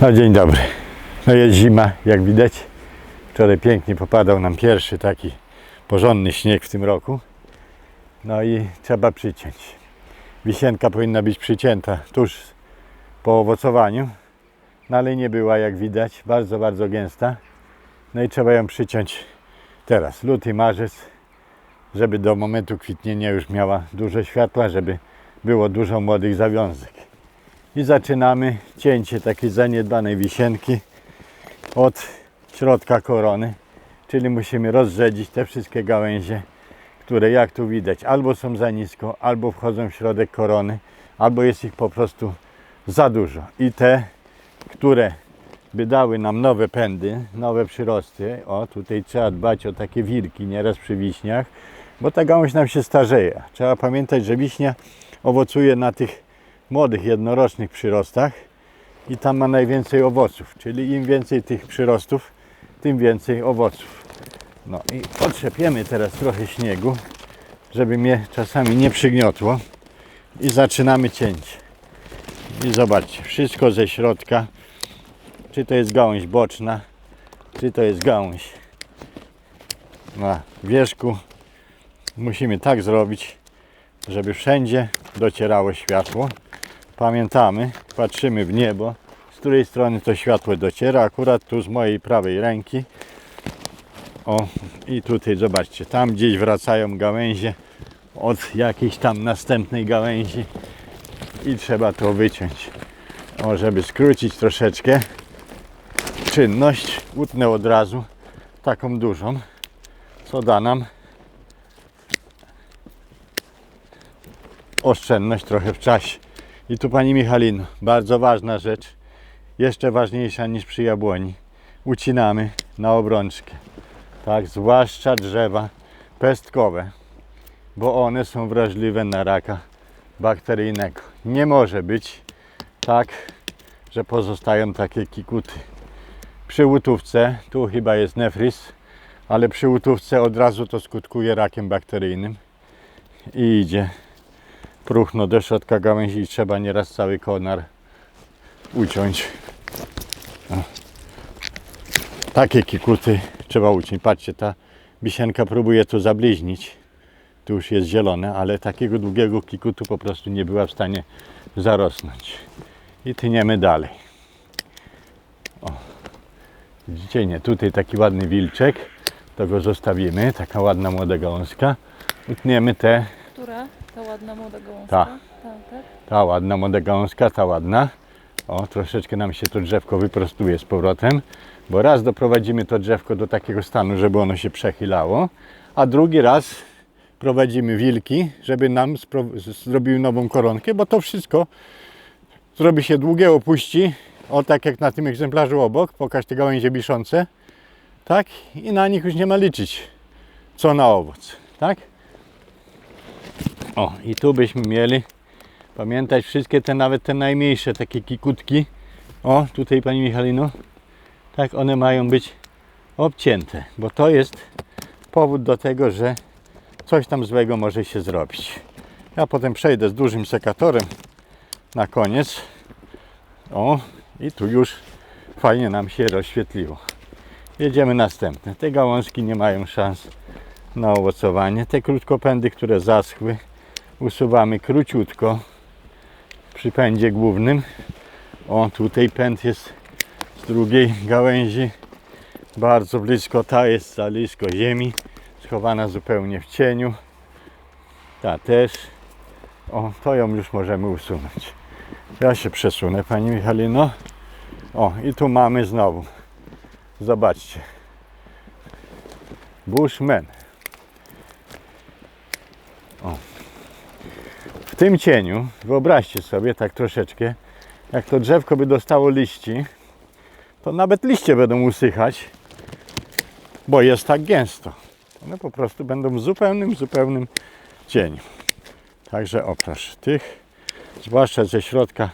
No dzień dobry. No jest zima, jak widać. Wczoraj pięknie popadał nam pierwszy taki porządny śnieg w tym roku. No i trzeba przyciąć. Wisienka powinna być przycięta tuż po owocowaniu, no ale nie była jak widać, bardzo, bardzo gęsta. No i trzeba ją przyciąć teraz, luty, marzec, żeby do momentu kwitnienia już miała dużo światła, żeby było dużo młodych zawiązek. I zaczynamy cięcie takiej zaniedbanej wisienki od środka korony, czyli musimy rozrzedzić te wszystkie gałęzie, które jak tu widać albo są za nisko, albo wchodzą w środek korony, albo jest ich po prostu za dużo. I te, które by dały nam nowe pędy, nowe przyrosty, o tutaj trzeba dbać o takie wilki nieraz przy wiśniach, bo ta gałąź nam się starzeje. Trzeba pamiętać, że wiśnia owocuje na tych młodych, jednorocznych przyrostach i tam ma najwięcej owoców, czyli im więcej tych przyrostów, tym więcej owoców. No i potrzepiemy teraz trochę śniegu, żeby mnie czasami nie przygniotło i zaczynamy cięcie. I zobaczcie, wszystko ze środka, czy to jest gałąź boczna, czy to jest gałąź na wierzchu. Musimy tak zrobić, żeby wszędzie docierało światło. Pamiętamy, patrzymy w niebo, z której strony to światło dociera, akurat tu z mojej prawej ręki. O, i tutaj zobaczcie, tam gdzieś wracają gałęzie od jakiejś tam następnej gałęzi i trzeba to wyciąć. O, żeby skrócić troszeczkę czynność, utnę od razu taką dużą, co da nam oszczędność trochę w czasie. I tu Pani Michalino, bardzo ważna rzecz, jeszcze ważniejsza niż przy jabłoni. Ucinamy na obrączkę. Tak, zwłaszcza drzewa pestkowe, bo one są wrażliwe na raka bakteryjnego. Nie może być tak, że pozostają takie kikuty. Przy łutówce, tu chyba jest nefrys, ale przy łutówce od razu to skutkuje rakiem bakteryjnym i idzie próchno do środka gałęzi i trzeba nieraz cały konar uciąć. Takie kikuty trzeba uciąć. Patrzcie, ta wisienka próbuje to zabliźnić. Tu już jest zielone, ale takiego długiego kikutu po prostu nie była w stanie zarosnąć. I tniemy dalej. O. Widzicie, nie, tutaj taki ładny wilczek, to go zostawimy, taka ładna młoda gałązka. Utniemy te Która? Ta ładna młoda gałązka? Ta. Ta, tak? Ta ładna młoda gałązka, ta ładna. O, troszeczkę nam się to drzewko wyprostuje z powrotem, bo raz doprowadzimy to drzewko do takiego stanu, żeby ono się przechylało, a drugi raz prowadzimy wilki, żeby nam zrobiły nową koronkę, bo to wszystko zrobi się długie, opuści, o tak jak na tym egzemplarzu obok, pokaż te gałęzie wiszące, tak? I na nich już nie ma liczyć, co na owoc, tak? O, i tu byśmy mieli Pamiętać wszystkie te, nawet te najmniejsze takie kikutki. O, tutaj Pani Michalino. Tak, one mają być obcięte, bo to jest powód do tego, że coś tam złego może się zrobić. Ja potem przejdę z dużym sekatorem na koniec. O, i tu już fajnie nam się rozświetliło. Jedziemy następne. Te gałązki nie mają szans na owocowanie. Te krótkopędy, które zaschły, usuwamy króciutko przy pędzie głównym. O, tutaj pęd jest z drugiej gałęzi, bardzo blisko, ta jest za blisko ziemi, schowana zupełnie w cieniu. Ta też. O, to ją już możemy usunąć. Ja się przesunę, Pani Michalino. O, i tu mamy znowu. Zobaczcie. Bushman. Tym cieniu, wyobraźcie sobie tak troszeczkę, jak to drzewko by dostało liści, to nawet liście będą usychać, bo jest tak gęsto. One po prostu będą w zupełnym, zupełnym cieniu. Także o proszę, tych, zwłaszcza ze środka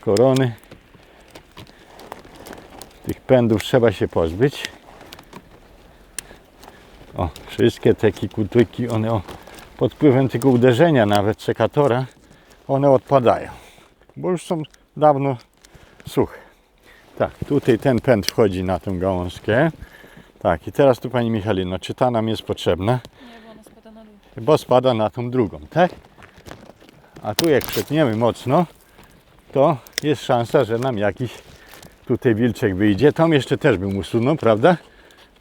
korony, tych pędów trzeba się pozbyć. O, wszystkie te kikutyki, one o, pod wpływem tego uderzenia nawet sekatora, one odpadają, bo już są dawno suche. Tak, tutaj ten pęd wchodzi na tą gałązkę. Tak, i teraz tu Pani Michalino, czy ta nam jest potrzebna? Nie, bo ona spada na dół. Bo spada na tą drugą, tak? A tu jak przetniemy mocno, to jest szansa, że nam jakiś tutaj wilczek wyjdzie. Tam jeszcze też bym usunął, prawda?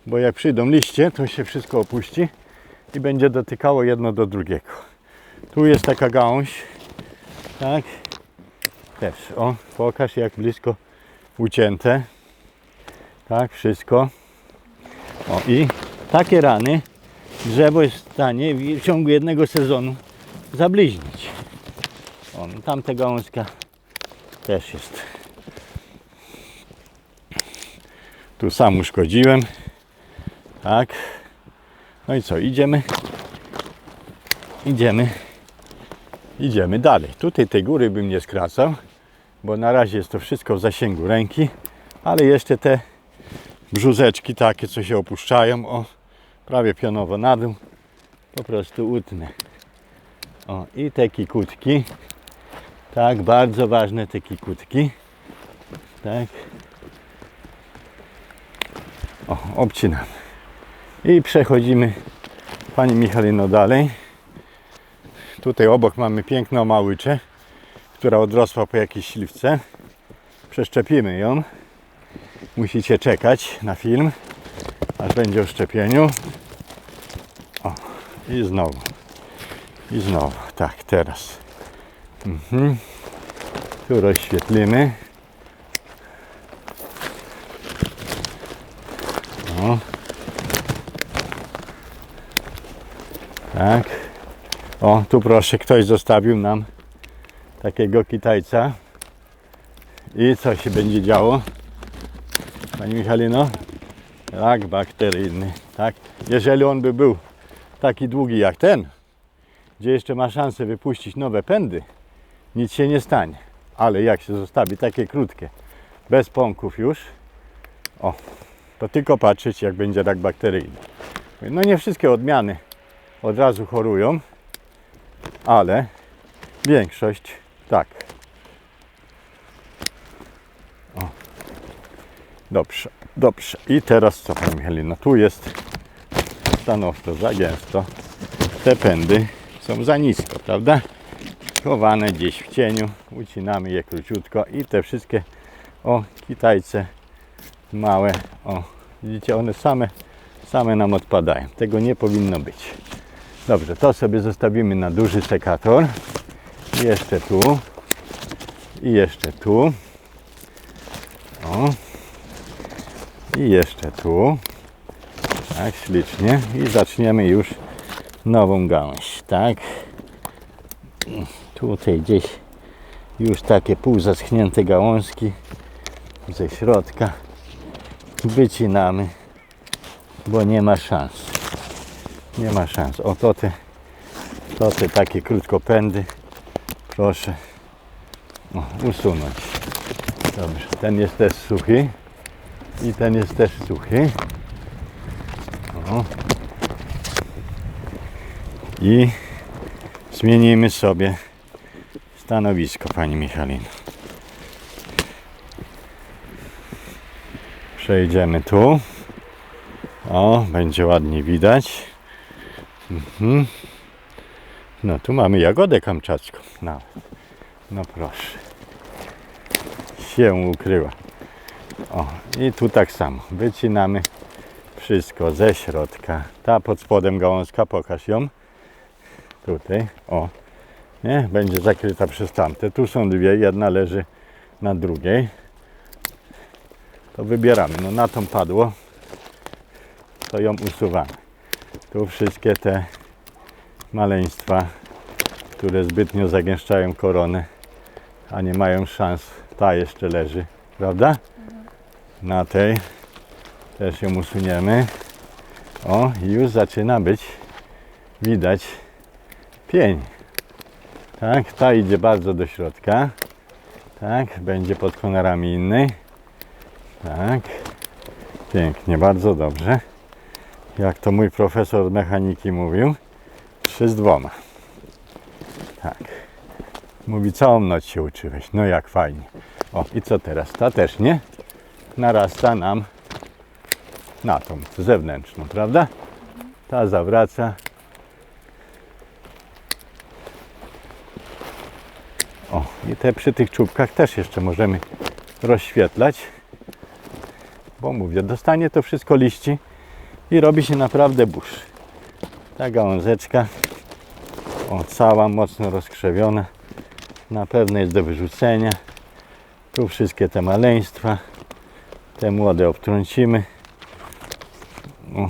Bo jak przyjdą liście, to się wszystko opuści i będzie dotykało jedno do drugiego. Tu jest taka gałąź, tak? Też, o, pokaż jak blisko ucięte. Tak, wszystko. O i takie rany drzewo jest w stanie w ciągu jednego sezonu zabliźnić. O, no tamta gałązka też jest. Tu sam uszkodziłem. Tak. No i co, idziemy? Idziemy. Idziemy dalej. Tutaj tej góry bym nie skracał, bo na razie jest to wszystko w zasięgu ręki, ale jeszcze te brzuzeczki takie, co się opuszczają, o, prawie pionowo na dół, po prostu utnę. O, i te kikutki, tak, bardzo ważne te kikutki, tak. O, obcinamy. I przechodzimy, Pani Michalino, dalej. Tutaj obok mamy piękną małyczę, która odrosła po jakiejś śliwce. Przeszczepimy ją. Musicie czekać na film, aż będzie o szczepieniu. O, i znowu. I znowu. Tak, teraz. Mhm. Tu rozświetlimy. O. Tak. O, tu proszę, ktoś zostawił nam takiego kitajca. I co się będzie działo? Pani Michalino? Rak bakteryjny, tak? Jeżeli on by był taki długi jak ten, gdzie jeszcze ma szansę wypuścić nowe pędy, nic się nie stanie. Ale jak się zostawi takie krótkie, bez pąków już, o, to tylko patrzeć jak będzie rak bakteryjny. No nie wszystkie odmiany od razu chorują, ale większość tak. Dobrze, dobrze. I teraz co Pani Michalina? Tu jest stanowczo za gęsto. Te pędy są za nisko, prawda? Chowane gdzieś w cieniu. Ucinamy je króciutko i te wszystkie o kitajce małe. O, widzicie, one same, same nam odpadają. Tego nie powinno być. Dobrze, to sobie zostawimy na duży sekator. Jeszcze tu. I jeszcze tu. O. I jeszcze tu. Tak, ślicznie. I zaczniemy już nową gałąź. Tak. Tutaj gdzieś już takie półzaschnięte gałązki ze środka wycinamy, bo nie ma szans. Nie ma szans. O to te, to te takie krótkopędy proszę o, usunąć. Dobrze, ten jest też suchy i ten jest też suchy. O. I zmienimy sobie stanowisko, Pani Michalino. Przejdziemy tu. O, będzie ładnie widać. Mhm. No, tu mamy jagodę kamczacką. Nawet. No proszę. Się ukryła. O, i tu tak samo. Wycinamy wszystko ze środka. Ta pod spodem gałązka, pokaż ją. Tutaj, o. Nie, będzie zakryta przez tamte. Tu są dwie, jedna leży na drugiej. To wybieramy. No na tą padło, to ją usuwamy. Tu wszystkie te maleństwa, które zbytnio zagęszczają koronę, a nie mają szans. Ta jeszcze leży, prawda? Na tej też ją usuniemy. O, już zaczyna być widać pień. Tak, ta idzie bardzo do środka. Tak, będzie pod konarami innej. Tak, pięknie, bardzo dobrze. Jak to mój profesor mechaniki mówił, trzy z dwoma. Tak. Mówi, całą noc się uczyłeś. No jak fajnie. O, i co teraz? Ta też, nie? narasta nam na tą zewnętrzną, prawda? Ta zawraca. O, i te przy tych czubkach też jeszcze możemy rozświetlać. Bo mówię, dostanie to wszystko liści i robi się naprawdę burz. Ta gałązeczka, o, cała mocno rozkrzewiona, na pewno jest do wyrzucenia. Tu wszystkie te maleństwa, te młode obtrącimy. O.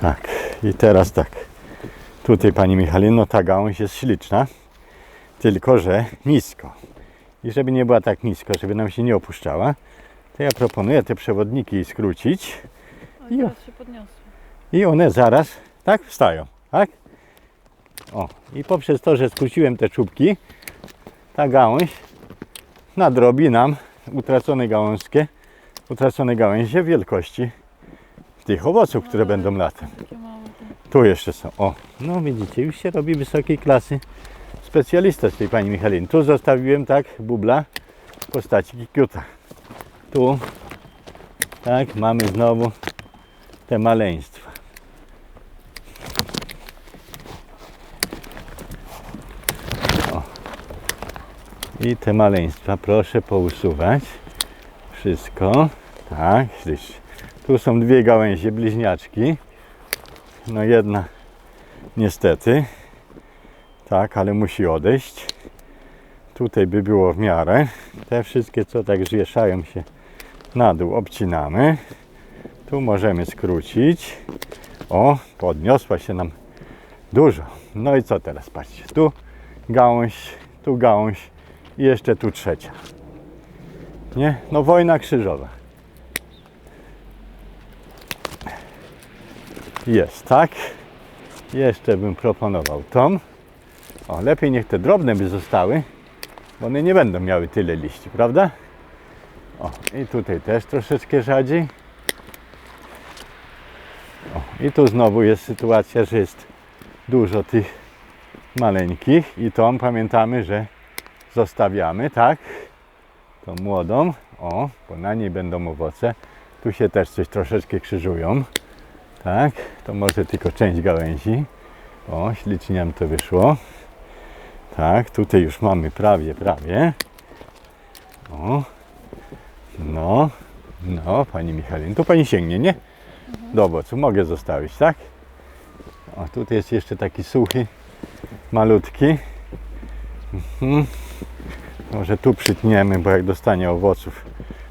Tak, i teraz tak. Tutaj Pani Michalino, ta gałąź jest śliczna, tylko że nisko. I żeby nie była tak nisko, żeby nam się nie opuszczała, to ja proponuję te przewodniki skrócić O, Jo. teraz się podniosło. i one zaraz tak wstają, tak? O, i poprzez to, że skróciłem te czubki, ta gałąź nadrobi nam utracone gałązkie, utracone gałęzie wielkości tych owoców, które będą latem. Te. Tu jeszcze są. O, no widzicie, już się robi wysokiej klasy specjalista z tej pani Michaliny. Tu zostawiłem tak bubla w postaci kikiuta. Tu tak mamy znowu te maleństwa. O. I te maleństwa proszę pousuwać. Wszystko. Tak. Tu są dwie gałęzie bliźniaczki. No jedna niestety. Tak, ale musi odejść. Tutaj by było w miarę. Te wszystkie, co tak zwieszają się na dół, obcinamy. Tu możemy skrócić. O, podniosła się nam dużo. No i co teraz? Patrzcie, tu gałąź, tu gałąź i jeszcze tu trzecia. Nie? No wojna krzyżowa. Jest, tak? Jeszcze bym proponował tą. O, lepiej niech te drobne by zostały, bo one nie będą miały tyle liści, prawda? O, i tutaj też troszeczkę rzadziej. O, i tu znowu jest sytuacja, że jest dużo tych maleńkich i tą pamiętamy, że zostawiamy, tak? Tą młodą, o, bo na niej będą owoce. Tu się też coś troszeczkę krzyżują. Tak, to może tylko część gałęzi. O, ślicznie nam to wyszło. Tak, tutaj już mamy prawie, prawie. O, no, no, Pani Michalin, tu Pani sięgnie, nie? Do owocu mogę zostawić, tak? O, tutaj jest jeszcze taki suchy, malutki. Mhm. Może tu przytniemy, bo jak dostanie owoców,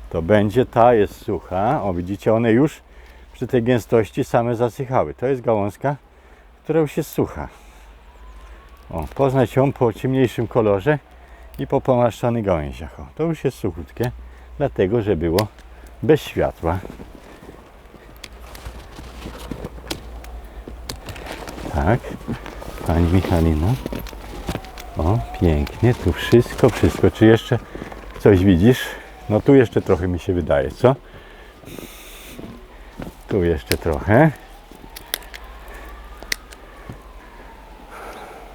to będzie. Ta jest sucha. O, widzicie, one już przy tej gęstości same zasychały. To jest gałązka, która już jest sucha. O, poznać ją po ciemniejszym kolorze i po pomaszczanych gałęziach. O, to już jest suchutkie, dlatego że było bez światła. Tak, Pani Michalina. O, pięknie, tu wszystko, wszystko. Czy jeszcze coś widzisz? No tu jeszcze trochę mi się wydaje, co? Tu jeszcze trochę.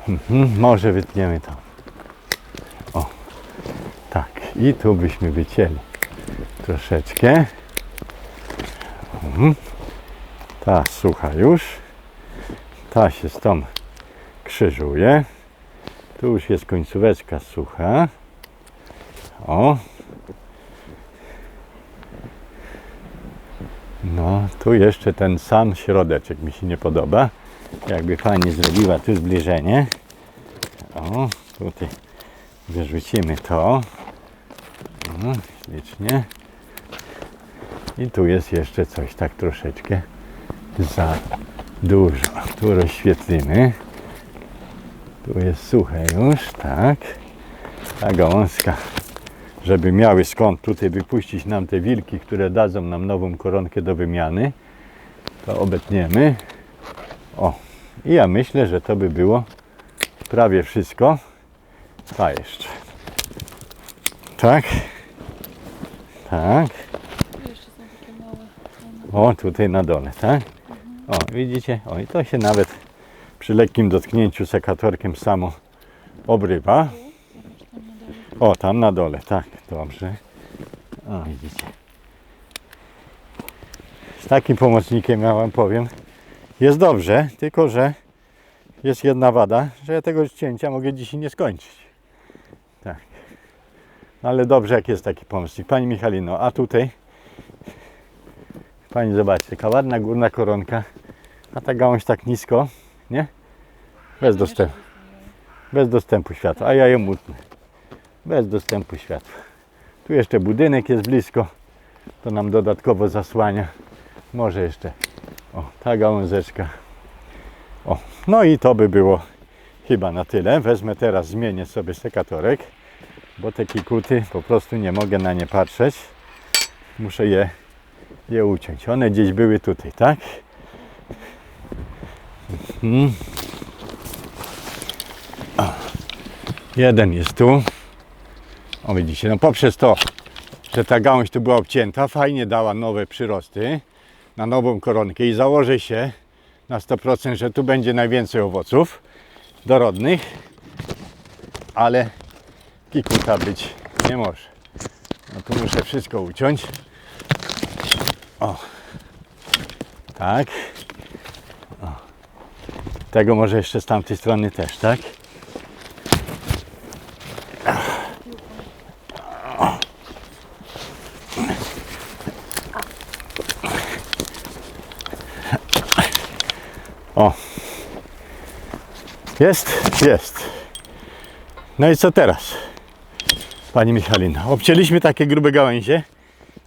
Mhm, może wytniemy to. O, tak. I tu byśmy wycięli troszeczkę. Mhm. Ta sucha już. Ta się z tą krzyżuje. Tu już jest końcóweczka sucha. O. No, tu jeszcze ten sam środeczek mi się nie podoba. Jakby pani zrobiła tu zbliżenie. O, tutaj wyrzucimy to. O, ślicznie. I tu jest jeszcze coś tak troszeczkę za dużo. Tu rozświetlimy. Tu jest suche już, tak. Ta gałązka, żeby miały skąd tutaj wypuścić nam te wilki, które dadzą nam nową koronkę do wymiany, to obetniemy. O, i ja myślę, że to by było prawie wszystko. Ta jeszcze. Tak. Tak. Tu jeszcze są takie małe. O, tutaj na dole, tak? O, widzicie? O, i to się nawet przy lekkim dotknięciu sekatorkiem samo obrywa. O, tam na dole, tak, dobrze. O, widzicie. Z takim pomocnikiem ja wam powiem, jest dobrze, tylko że jest jedna wada, że ja tego cięcia mogę dzisiaj nie skończyć. Tak. No ale dobrze, jak jest taki pomocnik. Pani Michalino, a tutaj Pani zobaczcie, taka ładna górna koronka, a ta gałąź tak nisko, nie? Bez dostępu, bez dostępu światła, a ja ją. Bez dostępu światła. Tu jeszcze budynek jest blisko, to nam dodatkowo zasłania. Może jeszcze, o, ta gałązeczka. O, no i to by było chyba na tyle. Wezmę teraz, zmienię sobie sekatorek, bo te kikuty po prostu nie mogę na nie patrzeć. Muszę je je uciąć. One gdzieś były tutaj, tak? Mhm. Jeden jest tu. O widzicie, no poprzez to, że ta gałąź tu była obcięta, fajnie dała nowe przyrosty na nową koronkę i założę się na 100%, że tu będzie najwięcej owoców dorodnych, ale kikuta być nie może. No tu muszę wszystko uciąć. O. Tak. O. Tego może jeszcze z tamtej strony też, tak? O. Jest? Jest. No i co teraz? Pani Michalina, obcięliśmy takie grube gałęzie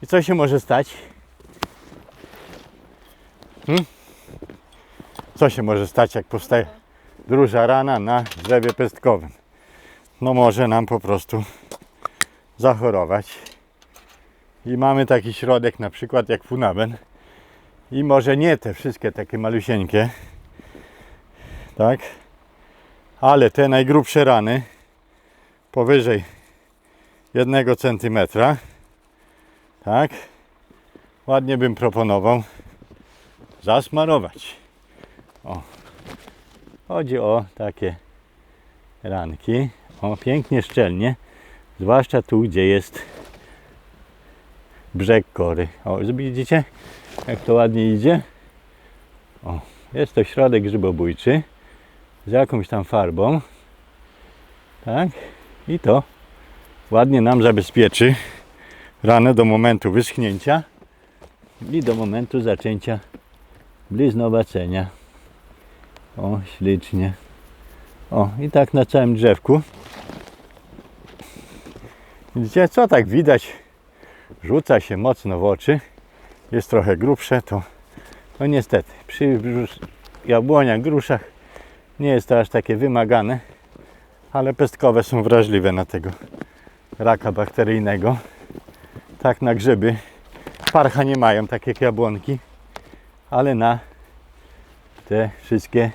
i co się może stać? Co się może stać, jak powstaje duża rana na drzewie pestkowym? No może nam po prostu zachorować. I mamy taki środek na przykład jak funaben. I może nie te wszystkie takie malusieńkie. Tak? Ale te najgrubsze rany powyżej jednego centymetra. Tak? Ładnie bym proponował zasmarować. O. Chodzi o takie ranki. O, pięknie szczelnie. Zwłaszcza tu, gdzie jest brzeg kory. O, widzicie, jak to ładnie idzie? O, jest to środek grzybobójczy z jakąś tam farbą. Tak? I to ładnie nam zabezpieczy ranę do momentu wyschnięcia i do momentu zaczęcia bliznowacenia. O, ślicznie. O, i tak na całym drzewku. Widzicie, co tak widać? Rzuca się mocno w oczy. Jest trochę grubsze, to, to niestety przy jabłoniach, gruszach nie jest to aż takie wymagane, ale pestkowe są wrażliwe na tego raka bakteryjnego. Tak na grzyby. Parcha nie mają, tak jak jabłonki ale na te wszystkie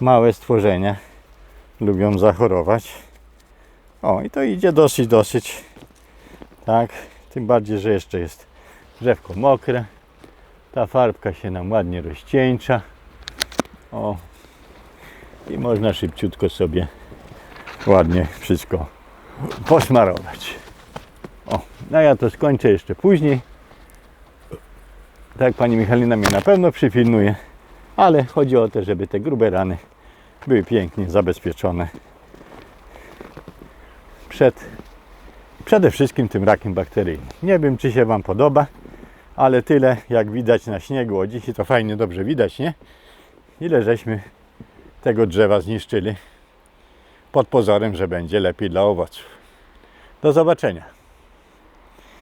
małe stworzenia lubią zachorować. O, i to idzie dosyć, dosyć. Tak, tym bardziej, że jeszcze jest drzewko mokre. Ta farbka się nam ładnie rozcieńcza. O, i można szybciutko sobie ładnie wszystko posmarować. O, no ja to skończę jeszcze później. Tak, pani Michalina mnie na pewno przypilnuje, ale chodzi o to, żeby te grube rany były pięknie zabezpieczone przed przede wszystkim tym rakiem bakteryjnym. Nie wiem, czy się Wam podoba, ale tyle jak widać na śniegu, o dzisiaj to fajnie dobrze widać, nie? Ile żeśmy tego drzewa zniszczyli pod pozorem, że będzie lepiej dla owoców. Do zobaczenia.